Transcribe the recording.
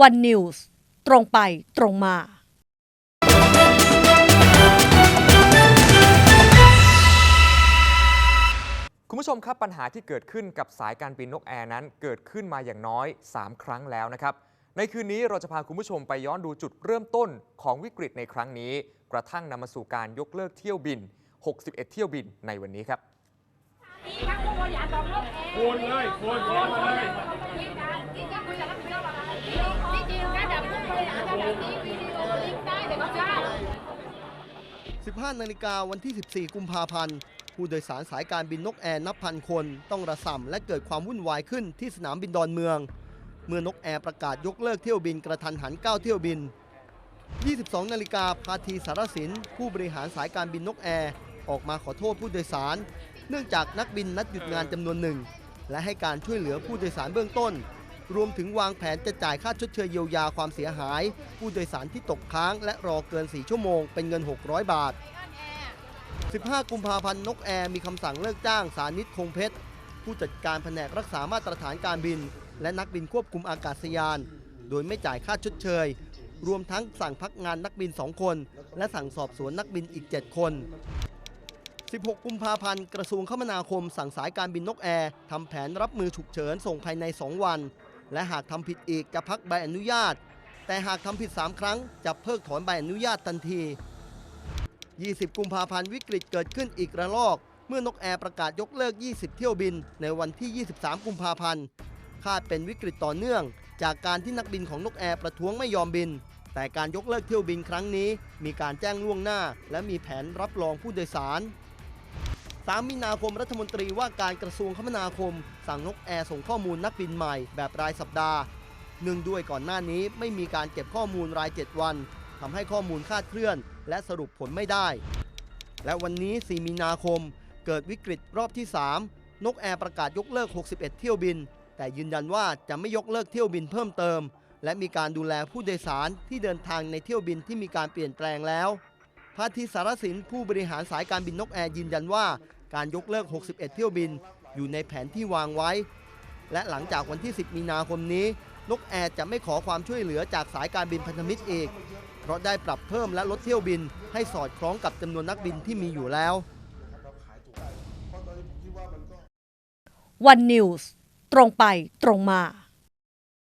วันนิวส์ตรงไปตรงมาคุณผู้ชมครับปัญหาที่เกิดขึ้นกับสายการบินนกแอร์นั้นเกิดขึ้นมาอย่างน้อย 3 ครั้งแล้วนะครับ ในคืนนี้เราจะพาคุณผู้ชมไปย้อนดูจุดเริ่มต้นของวิกฤตในครั้งนี้ กระทั่งนำมาสู่การยกเลิกเที่ยวบิน 61 เที่ยวบินในวันนี้ครับโอนเลยโอนโอมาเลย 15 นาฬิกาวันที่ 14 กุมภาพันธ์ ผู้โดยสารสายการบินนกแอร์นับพันคนต้องระส่ำและเกิดความวุ่นวายขึ้นที่สนามบินดอนเมือง เมื่อนกแอร์ประกาศยกเลิกเที่ยวบินกระทันหัน 9 เที่ยวบิน 22 นาฬิกาพาทีสารสิน ผู้บริหารสายการบินนกแอร์ออกมาขอโทษผู้โดยสาร เนื่องจากนักบินนัดหยุดงานจำนวนหนึ่ง และให้การช่วยเหลือผู้โดยสารเบื้องต้น รวมถึงวางแผนจะจ่ายค่าชดเชยเยียวยาความเสียหาย ผู้โดยสารที่ตกค้างและรอเกิน 4 ชั่วโมงเป็นเงิน 600 บาท 15 กุมภาพันธ์นกแอร์มีคำสั่งเลิกจ้างสานิตคงเพชร ผู้จัดการแผนกรักษามาตรฐานการบิน และนักบินควบคุมอากาศยาน โดยไม่จ่ายค่าชดเชย รวมทั้งสั่งพักงานนักบิน 2 คน และสั่งสอบสวนนักบินอีก 7 คน 16 กุมภาพันธ์กระทรวงคมนาคมสั่งสายการบินนกแอร์ทำแผนรับมือฉุกเฉินส่งภายใน 2 วัน และหากทำผิดอีกจะพักใบอนุญาต แต่หากทำผิด 3 ครั้ง จะเพิกถอนใบอนุญาตทันที 20 กุมภาพันธ์วิกฤตเกิดขึ้นอีกระลอก เมื่อนกแอร์ประกาศยกเลิก 20 เที่ยวบิน ในวันที่ 23 กุมภาพันธ์คาดเป็นวิกฤตต่อเนื่อง จากการที่นักบินของนกแอร์ประท้วงไม่ยอมบิน แต่การยกเลิกเที่ยวบินครั้งนี้ มีการแจ้งล่วงหน้า และมีแผนรับรองผู้โดยสาร 3 มีนาคมรัฐมนตรีว่าการกระทรวงคมนาคม สั่งนกแอร์ส่งข้อมูลนักบินใหม่แบบรายสัปดาห์ เนื่องด้วยก่อนหน้านี้ไม่มีการเก็บข้อมูลราย 7 วันทำให้ข้อมูลคาดเคลื่อน และสรุปผลไม่ได้ และวันนี้ 4 มีนาคม เกิดวิกฤตรอบที่ 3 นกแอร์ประกาศยกเลิก 61 เที่ยวบิน แต่ยืนยันว่าจะไม่ยกเลิกเที่ยวบินเพิ่มเติม และมีการดูแลผู้โดยสารที่เดินทางในเที่ยวบินที่มีการเปลี่ยนแปลงแล้ว พาทิสารสินผู้บริหารสายการบินนกแอร์ยืนยันว่า การยกเลิก 61 เที่ยวบินอยู่ในแผนที่วางไว้ และหลังจากวันที่ 10 มีนาคมนี้ นกแอร์จะไม่ขอความช่วยเหลือจากสายการบินพันธมิตรอีก เพราะได้ปรับเพิ่มและลดเที่ยวบิน ให้สอดคล้องกับจำนวนนักบินที่มีอยู่แล้ว วันนิวส์ตรงไปตรงมา